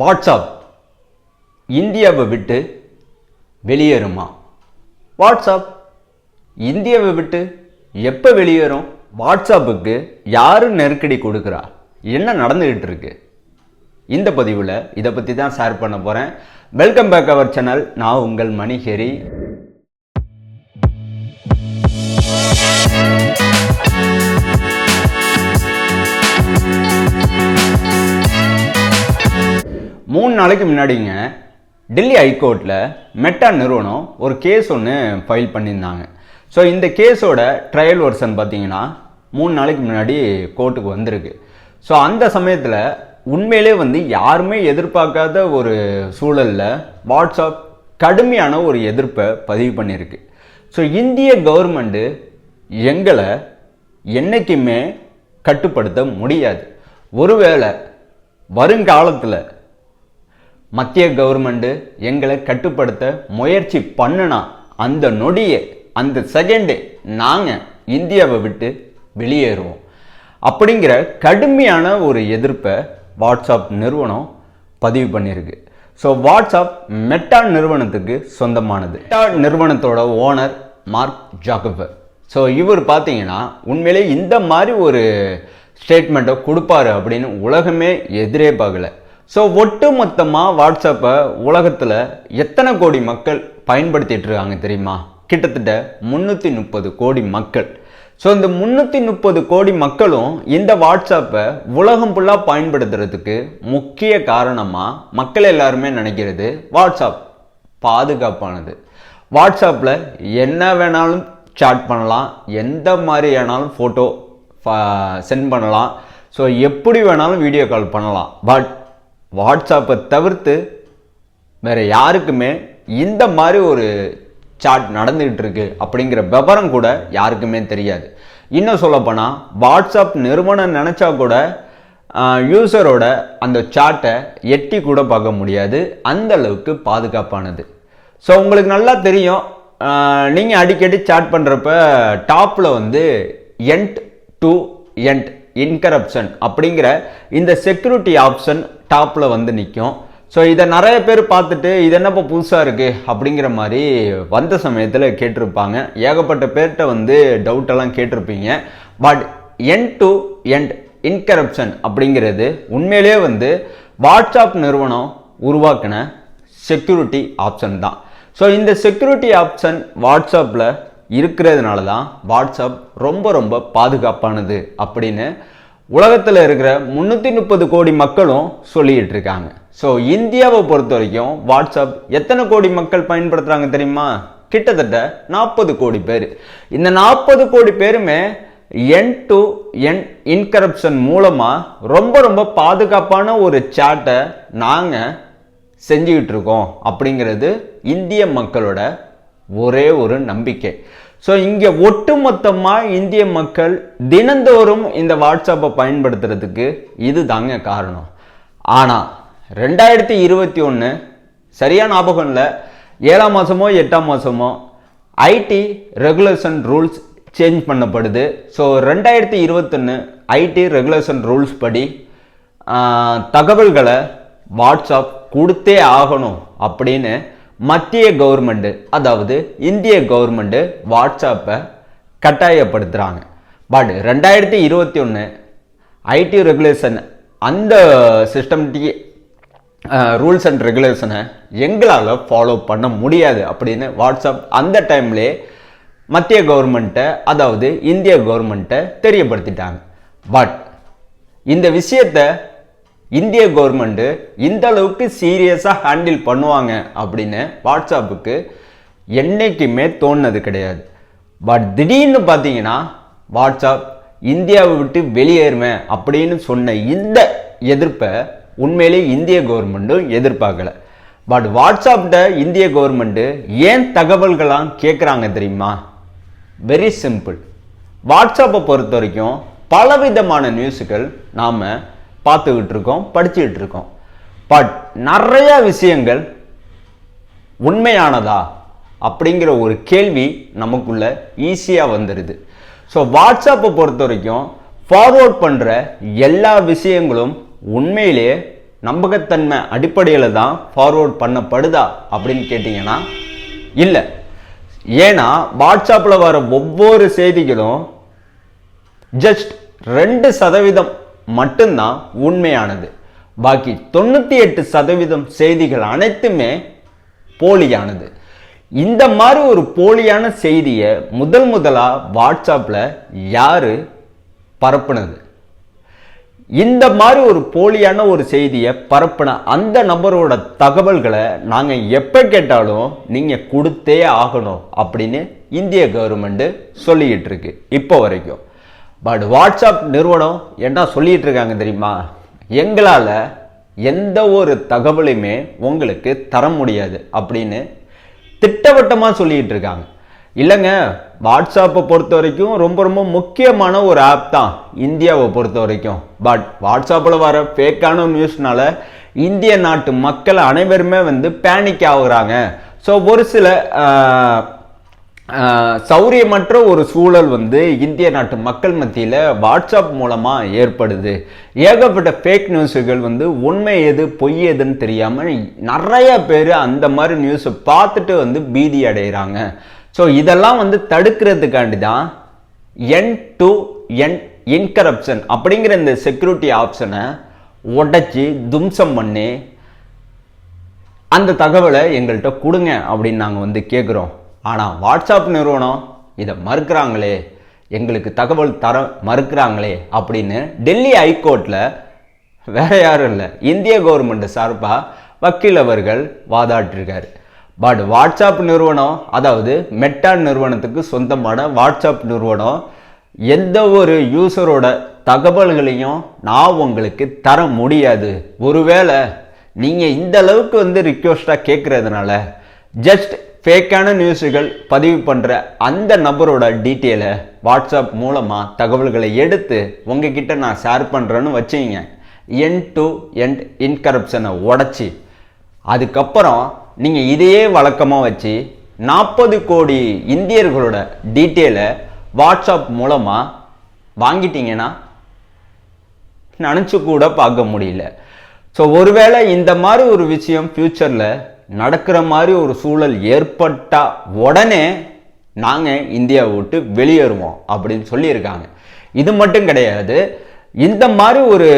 WhatsApp இந்தியாவை விட்டு வெளியேறுமா? WhatsApp இந்தியாவை விட்டு எப்போ வெளியேறும்? வாட்ஸ்அப்புக்கு யார் நெருக்கடி கொடுக்குறா? என்ன நடந்துக்கிட்டு இருக்கு? இந்த பதிவில் இதை பற்றி தான் ஷேர் பண்ண போகிறேன் வெல்கம் பேக் அவர் சேனல் நான் உங்கள் மணிஹெரி நாளைக்கு முன்னாடிங்க டெல்லி ஹைகோர்ட்டில் மெட்டா நிறுவனம் ஒரு கேஸ் ஒன்று ஃபைல் பண்ணியிருந்தாங்க. ஸோ இந்த கேஸோட ட்ரையல் வருஷன் பார்த்தீங்கன்னா மூணு நாளைக்கு முன்னாடி கோர்ட்டுக்கு வந்திருக்கு. ஸோ அந்த சமயத்தில் உண்மையிலே வந்து யாருமே எதிர்பார்க்காத ஒரு சூழலில் வாட்ஸ்அப் கடுமையான ஒரு எதிர்ப்பை பதிவு பண்ணியிருக்கு. ஸோ இந்திய கவர்மெண்ட்டு எங்களை என்றைக்குமே கட்டுப்படுத்த முடியாது. ஒருவேளை வருங்காலத்தில் மத்திய கவர்மெண்ட்டு எங்களை கட்டுப்படுத்த முயற்சி பண்ணுனா அந்த நொடியே அந்த செகண்டு நாங்கள் இந்தியாவை விட்டு வெளியேறுவோம். அப்படிங்கிற கடுமையான ஒரு எதிர்ப்பை வாட்ஸ்அப் நிறுவனம் பதிவு பண்ணியிருக்கு. ஸோ வாட்ஸ்அப் மெட்டா நிறுவனத்துக்கு சொந்தமானது. மெட்டா நிறுவனத்தோட ஓனர் மார்க் ஜாகபர் ஸோ இவர் பார்த்தீங்கன்னா உண்மையிலே இந்த மாதிரி ஒரு ஸ்டேட்மெண்ட்டை கொடுப்பாரு அப்படின்னு உலகமே எதிரே பார்க்கல. ஸோ ஒட்டு மொத்தமாக வாட்ஸ்அப்பை உலகத்தில் எத்தனை கோடி மக்கள் பயன்படுத்திட்டு இருக்காங்க தெரியுமா? கிட்டத்தட்ட முந்நூற்றி முப்பது கோடி மக்கள். ஸோ இந்த முந்நூற்றி முப்பது கோடி மக்களும் இந்த வாட்ஸ்அப்பை உலகம் ஃபுல்லாக பயன்படுத்துறதுக்கு முக்கிய காரணமாக மக்கள் எல்லாருமே நினைக்கிறது வாட்ஸ்அப் பாதுகாப்பானது. வாட்ஸ்அப்பில் என்ன வேணாலும் சாட் பண்ணலாம் எந்த மாதிரி வேணாலும் ஃபோட்டோ சென்ட் பண்ணலாம். ஸோ எப்படி வேணாலும் வீடியோ கால் பண்ணலாம். பட் வாட்ஸ்அப்பை தவிர்த்து வேறு யாருக்குமே இந்த மாதிரி ஒரு சாட் நடந்துகிட்டு இருக்கு அப்படிங்கிற விவரம் கூட யாருக்குமே தெரியாது. இன்னும் சொல்லப்போனால் வாட்ஸ்அப் நிறுவனம் நினச்சா கூட யூசரோட அந்த சாட்டை எட்டி கூட பார்க்க முடியாது. அந்த அளவுக்கு பாதுகாப்பானது. ஸோ உங்களுக்கு நல்லா தெரியும் நீங்கள் அடிக்கடி சாட் பண்ணுறப்ப டாப்பில் வந்து எண்ட் டு எண்ட் இன்கரப்ஷன் அப்படிங்கிற இந்த செக்யூரிட்டி ஆப்ஷன் டாப்பில் வந்து நிற்கும் ஸோ இதை நிறைய பேர் பார்த்துட்டு இது என்னப்போ புதுசாக இருக்குது அப்படிங்கிற மாதிரி வந்த சமயத்தில் கேட்டிருப்பாங்க. ஏகப்பட்ட பேர்கிட்ட வந்து டவுட்டெல்லாம் கேட்டிருப்பீங்க. But end to end encryption அப்படிங்கிறது உண்மையிலேயே வந்து வாட்ஸ்அப் நிறுவனம் உருவாக்கின செக்யூரிட்டி ஆப்ஷன் தான். ஸோ இந்த செக்யூரிட்டி ஆப்ஷன் வாட்ஸ்அப்பில் இருக்கிறதுனால தான் வாட்ஸ்அப் ரொம்ப ரொம்ப பாதுகாப்பானது அப்படின்னு உலகத்தில் இருக்கிற முந்நூற்றி முப்பது கோடி மக்களும் சொல்லிகிட்டு இருக்காங்க ஸோ இந்தியாவை பொறுத்த வரைக்கும் வாட்ஸ்அப் எத்தனை கோடி மக்கள் பயன்படுத்துகிறாங்க தெரியுமா? கிட்டத்தட்ட நாற்பது கோடி பேர். இந்த நாற்பது கோடி பேருமே என் டு என் இன்கரப்ஷன் மூலமாக ரொம்ப ரொம்ப பாதுகாப்பான ஒரு சாட்டை நாங்கள் செஞ்சுக்கிட்டு இருக்கோம் அப்படிங்கிறது இந்திய மக்களோட ஒரே ஒரு நம்பிக்கை. ஸோ இங்கே ஒட்டுமொத்தமாக இந்திய மக்கள் தினந்தோறும் இந்த வாட்ஸ்அப்பை பயன்படுத்துறதுக்கு இது தாங்க காரணம். ஆனால் ரெண்டாயிரத்தி இருபத்தி ஒன்று சரியான ஞாபகம் இல்லை. ஏழாம் மாதமோ எட்டாம் மாதமோ ஐடி ரெகுலேஷன் ரூல்ஸ் சேஞ்ச் பண்ணப்படுது. ஸோ ரெண்டாயிரத்தி இருபத்தொன்று ஐடி ரெகுலேஷன் ரூல்ஸ் படி தகவல்களை வாட்ஸ்அப் கொடுத்தே ஆகணும் அப்படின்னு மத்திய கவர்மெண்ட்டு அதாவது இந்திய கவர்மெண்ட்டு வாட்ஸ்அப்பை கட்டாயப்படுத்துகிறாங்க பட் ரெண்டாயிரத்தி இருபத்தி ஒன்று ஐடி ரெகுலேஷன் அந்த சிஸ்டம்டி ரூல்ஸ் அண்ட் ரெகுலேஷனை எங்களால் ஃபாலோ பண்ண முடியாது அப்படின்னு வாட்ஸ்அப் அந்த டைம்லே மத்திய கவர்மெண்ட்டை அதாவது இந்திய கவர்மெண்ட்டை தெரியப்படுத்திட்டாங்க. பட் இந்த விஷயத்தை இந்திய கவர்மெண்ட்டு இந்த அளவுக்கு சீரியஸாக ஹேண்டில் பண்ணுவாங்க அப்படின்னு வாட்ஸ்அப்புக்கு என்றைக்குமே தோணுனது கிடையாது. பட் திடீர்னு பார்த்தீங்கன்னா வாட்ஸ்அப் இந்தியாவை விட்டு வெளியேறுவேன் அப்படின்னு சொன்ன இந்த எதிர்ப்பை உண்மையிலே இந்திய கவர்மெண்ட்டும் எதிர்பார்க்கல. பட் வாட்ஸ்அப்ட இந்திய கவர்மெண்ட்டு ஏன் தகவல்களாம் கேட்குறாங்க தெரியுமா? வெரி சிம்பிள் வாட்ஸ்அப்பை பொறுத்த வரைக்கும் பலவிதமான நியூஸுகள் நாம் பார்த்துக்கிட்டு இருக்கோம் படிச்சுக்கிட்டு இருக்கோம் பட் நிறைய விஷயங்கள் உண்மையானதா அப்படிங்கிற ஒரு கேள்வி நமக்குள்ள ஈஸியாக வந்துடுது ஸோ வாட்ஸ்அப்பை பொறுத்த வரைக்கும் ஃபார்வர்ட் பண்ணுற எல்லா விஷயங்களும் உண்மையிலேயே நம்பகத்தன்மை அடிப்படையில் தான் ஃபார்வர்ட் பண்ணப்படுதா அப்படின்னு கேட்டிங்கன்னா இல்லை. ஏன்னா வாட்ஸ்அப்பில் வர ஒவ்வொரு செய்திகளும் ஜஸ்ட் ரெண்டு சதவீதம் மட்டும்தான் உண்மையானது. பாக்கி தொண்ணூற்றி எட்டு சதவீதம் செய்திகள் அனைத்துமே போலியானது. இந்த மாதிரி ஒரு போலியான செய்தியை முதல் முதலாக வாட்ஸ்அப்பில் யார் பரப்புனது? இந்த மாதிரி ஒரு போலியான ஒரு செய்தியை பரப்பின அந்த நபரோட தகவல்களை நாங்கள் எப்போ கேட்டாலும் நீங்கள் கொடுத்தே ஆகணும் அப்படின்னு இந்திய கவர்மெண்ட்டு சொல்லிக்கிட்டு இருக்கு. இப்போ வரைக்கும். பட் வாட்ஸ்அப் நிறுவனம் என்ன சொல்லிட்டு இருக்காங்க தெரியுமா? எங்களால் எந்த ஒரு தகவலையுமே உங்களுக்கு தர முடியாது அப்படின்னு திட்டவட்டமாக சொல்லிகிட்டு இருக்காங்க. இல்லைங்க வாட்ஸ்அப்பை பொறுத்த வரைக்கும் ரொம்ப ரொம்ப முக்கியமான ஒரு ஆப் தான் இந்தியாவை பொறுத்த வரைக்கும். பட் வாட்ஸ்அப்பில் வர ஃபேக்கான நியூஸ்னால இந்திய நாட்டு மக்கள் அனைவருமே வந்து பேனிக் ஆகுறாங்க. ஸோ ஒரு சில சௌரியமற்ற ஒரு சூழல் வந்து இந்திய நாட்டு மக்கள் மத்தியில் வாட்ஸ்அப் மூலமாக ஏற்படுது. ஏகப்பட்ட ஃபேக் நியூஸுகள் வந்து உண்மை எது பொய் எதுன்னு தெரியாமல் நிறைய பேர் அந்த மாதிரி நியூஸை பார்த்துட்டு வந்து பீதி அடைகிறாங்க ஸோ இதெல்லாம் வந்து தடுக்கிறதுக்காண்டி தான் என் டு என் இன்கரப்ஷன் அப்படிங்கிற இந்த செக்யூரிட்டி ஆப்ஷனை உடச்சி தும்சம் பண்ணி அந்த தகவலை எங்கள்கிட்ட கொடுங்க அப்படின்னு நாங்கள் வந்து கேட்குறோம் ஆனால் வாட்ஸ்அப் நிறுவனம் இதை மறுக்கிறாங்களே எங்களுக்கு தகவல் தர மறுக்கிறாங்களே அப்படின்னு டெல்லி ஹைகோர்ட்டில் வேற யாரும் இல்லை. இந்திய கவர்மெண்ட் சார்பாக வக்கீல் அவர்கள் வாதாட்டிருக்கார் பட் வாட்ஸ்அப் நிறுவனம் அதாவது மெட்டா நிறுவனத்துக்கு சொந்தமான வாட்ஸ்அப் நிறுவனம் எந்த ஒரு யூசரோட தகவல்களையும் நான் உங்களுக்கு தர முடியாது. ஒருவேளை நீங்கள் இந்த அளவுக்கு வந்து ரிக்வஸ்டாக கேட்குறதுனால ஜஸ்ட் ஃபேக்கான நியூஸுகள் பதிவு பண்ணுற அந்த நபரோட டீட்டெயிலை வாட்ஸ்அப் மூலமாக தகவல்களை எடுத்து உங்ககிட்ட நான் ஷேர் பண்ணுறேன்னு வச்சுங்க என் டு எண்ட் இன்கரப்ஷனை உடச்சி அதுக்கப்புறம் நீங்கள் இதையே வழக்கமாக வச்சு நாற்பது கோடி இந்தியர்களோட டீட்டெயிலை வாட்ஸ்அப் மூலமாக வாங்கிட்டீங்கன்னா நினச்சி கூட பார்க்க முடியல. ஸோ ஒருவேளை இந்த மாதிரி ஒரு விஷயம் ஃப்யூச்சரில் நடக்கிற மாதிரி ஒரு சூழல் ஏற்பட்டால் உடனே நாங்கள் இந்தியாவை விட்டு வெளியேறுவோம் அப்படின்னு சொல்லியிருக்காங்க. இது மட்டும் கிடையாது. இந்த மாதிரி ஒரு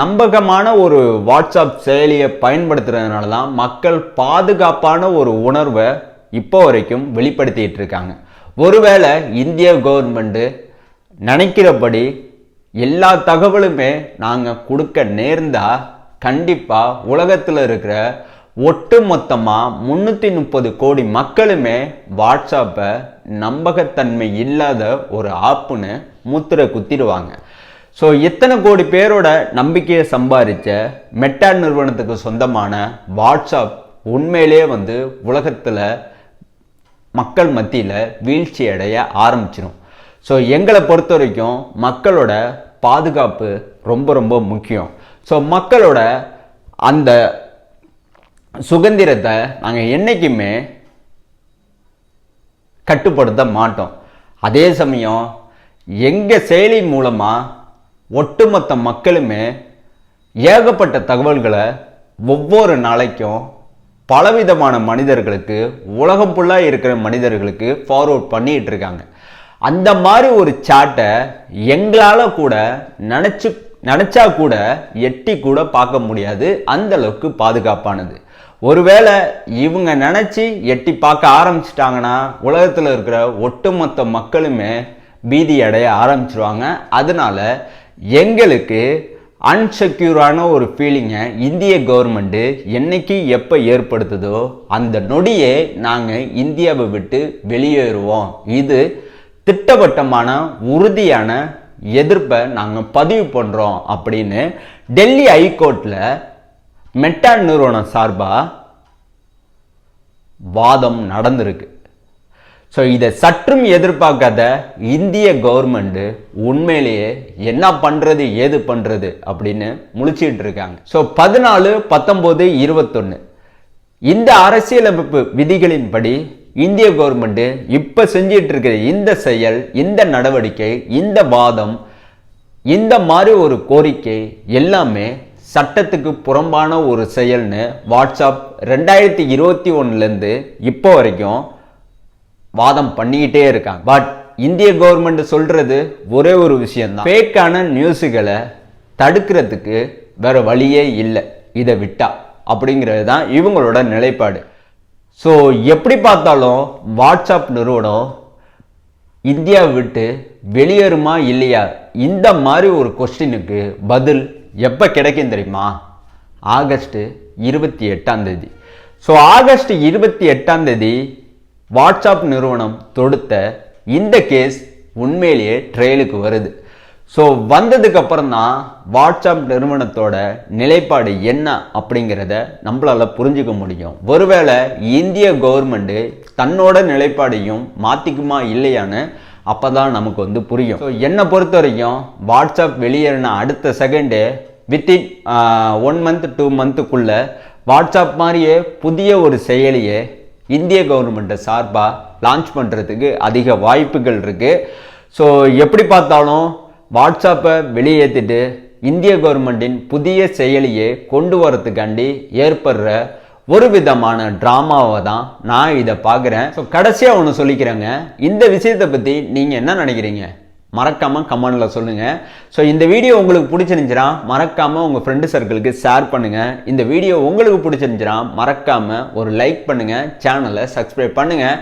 நம்பகமான ஒரு வாட்ஸ்அப் செயலியை பயன்படுத்துறதுனால தான் மக்கள் பாதுகாப்பான ஒரு உணர்வை இப்போ வரைக்கும் வெளிப்படுத்திட்டு இருக்காங்க. ஒருவேளை இந்திய கவர்மெண்ட்டு நினைக்கிறபடி எல்லா தகவலுமே நாங்கள் கொடுக்க நேர்ந்தால் கண்டிப்பாக உலகத்தில் இருக்கிற ஒட்டு மொத்தமாக முந்நூற்றி முப்பது கோடி மக்களுமே வாட்ஸ்அப்பை நம்பகத்தன்மை இல்லாத ஒரு ஆப்புன்னு முத்திரை குத்திடுவாங்க. ஸோ எத்தனை கோடி பேரோட நம்பிக்கையை சம்பாதிச்ச மெட்டா நிறுவனத்துக்கு சொந்தமான வாட்ஸ்அப் உண்மையிலே வந்து உலகத்தில் மக்கள் மத்தியில் வீழ்ச்சி அடைய ஆரம்பிச்சிடும் ஸோ எங்களை பொறுத்த வரைக்கும் மக்களோட பாதுகாப்பு ரொம்ப ரொம்ப முக்கியம். ஸோ மக்களோட அந்த சுதந்திரத்தை நாங்கள் என்றைக்குமே கட்டுப்படுத்த மாட்டோம். அதே சமயம் எங்கள் செயலி மூலமாக ஒட்டுமொத்த மக்களுமே ஏகப்பட்ட தகவல்களை ஒவ்வொரு நாளைக்கும் பலவிதமான மனிதர்களுக்கு உலகம் ஃபுல்லாக இருக்கிற மனிதர்களுக்கு ஃபார்வர்ட் பண்ணிகிட்டு இருக்காங்க. அந்த மாதிரி ஒரு சாட்டை எங்களால் கூட நினச்சி நினச்சா கூட எட்டி கூட பார்க்க முடியாது. அந்தளவுக்கு பாதுகாப்பானது. ஒருவேளை இவங்க நினச்சி எட்டி பார்க்க ஆரம்பிச்சிட்டாங்கன்னா உலகத்தில் இருக்கிற ஒட்டுமொத்த மக்களுமே பீதி அடைய ஆரம்பிச்சிருவாங்க. அதனால எங்களுக்கு அன்செக்யூரான ஒரு ஃபீலிங்கை இந்திய கவர்மெண்ட்டு என்னைக்கு எப்போ ஏற்படுத்துதோ அந்த நொடியே நாங்கள் இந்தியாவை விட்டு வெளியேறுவோம். இது திட்டவட்டமான உறுதியான எதிர்ப்பை நாங்கள் பதிவு பண்ணுறோம் அப்படின்னு டெல்லி ஹைகோர்ட்டில் மெட்டா நிறுவனம் சார்பாக வாதம் நடந்திருக்கு. ஸோ இதை சற்றும் எதிர்பார்க்காத இந்திய கவர்மெண்ட்டு உண்மையிலேயே என்ன பண்ணுறது ஏது பண்ணுறது அப்படின்னு முழிச்சிட்டு இருக்காங்க. ஸோ பதினாலு பத்தொம்போது இருபத்தொன்று இந்த அரசியலமைப்பு விதிகளின்படி இந்திய கவர்மெண்ட்டு இப்போ செஞ்சிட்டு இருக்கிற இந்த செயல் இந்த நடவடிக்கை இந்த வாதம் இந்த மாதிரி ஒரு கோரிக்கை எல்லாமே சட்டத்துக்கு புறம்பான ஒரு செயல்னு வாட்ஸ்அப் ரெண்டாயிரத்தி இருபத்தி ஒன்றுலேருந்து இப்போ வரைக்கும் வாதம் பண்ணிக்கிட்டே இருக்காங்க. பட் இந்திய கவர்மெண்ட் சொல்கிறது ஒரே ஒரு விஷயந்தான் ஃபேக்கான நியூஸுகளை தடுக்கிறதுக்கு வேறு வழியே இல்லை. இதை விட்டா அப்படிங்கிறது தான் இவங்களோட நிலைப்பாடு. ஸோ எப்படி பார்த்தாலும் வாட்ஸ்அப் நிறுவனம் இந்தியா விட்டு வெளியேறுமா இல்லையா? இந்த மாதிரி ஒரு கொஸ்டினுக்கு பதில் எப்போ கிடைக்கும் தெரியுமா? ஆகஸ்ட்டு இருபத்தி எட்டாம் தேதி. ஸோ ஆகஸ்ட் இருபத்தி எட்டாம் தேதி வாட்ஸ்அப் நிறுவனம் தொடுத்த இந்த கேஸ் உண்மையிலேயே ட்ரையலுக்கு வருது. ஸோ வந்ததுக்கு அப்புறம் தான் வாட்ஸ்அப் நிறுவனத்தோட நிலைப்பாடு என்ன அப்படிங்கிறத நம்மளால் புரிஞ்சுக்க முடியும். ஒருவேளை இந்திய கவர்மெண்ட்டு தன்னோட நிலைப்பாடையும் மாற்றிக்குமா இல்லையான்னு அப்போ தான் நமக்கு வந்து புரியும். ஸோ என்னை பொறுத்த வரைக்கும் வாட்ஸ்அப் வெளியேறின அடுத்த second within one month two மந்த்துக்குள்ளே WhatsApp மாதிரியே புதிய ஒரு செயலியை இந்திய கவர்மெண்ட்டை சார்பாக லான்ச் பண்ணுறதுக்கு அதிக வாய்ப்புகள் இருக்குது ஸோ எப்படி பார்த்தாலும் வாட்ஸ்அப்பை வெளியேற்றிட்டு இந்திய கவர்மெண்ட்டின் புதிய செயலியை கொண்டு வரதுக்காண்டி ஏற்படுற ஒரு விதமான ட்ராமாவை தான் நான் இதை பார்க்குறேன். ஸோ கடைசியாக ஒன்று சொல்லிக்கிறேங்க. இந்த விஷயத்தை பற்றி நீங்கள் என்ன நினைக்கிறீங்க? மறக்காமல் கமெண்டில் சொல்லுங்கள் ஸோ இந்த வீடியோ உங்களுக்கு பிடிச்சிருந்துச்சுன்னா மறக்காமல் உங்கள் ஃப்ரெண்டு சர்க்கிளுக்கு ஷேர் பண்ணுங்கள் இந்த வீடியோ உங்களுக்கு பிடிச்சிருந்துச்சுன்னா மறக்காமல் ஒரு லைக் பண்ணுங்கள் சேனலை சப்ஸ்கிரைப் பண்ணுங்கள்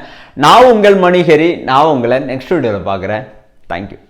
நான் உங்கள் மணிஹரி நான் உங்களை நெக்ஸ்ட் வீடியோவில் பார்க்குறேன். தேங்க்யூ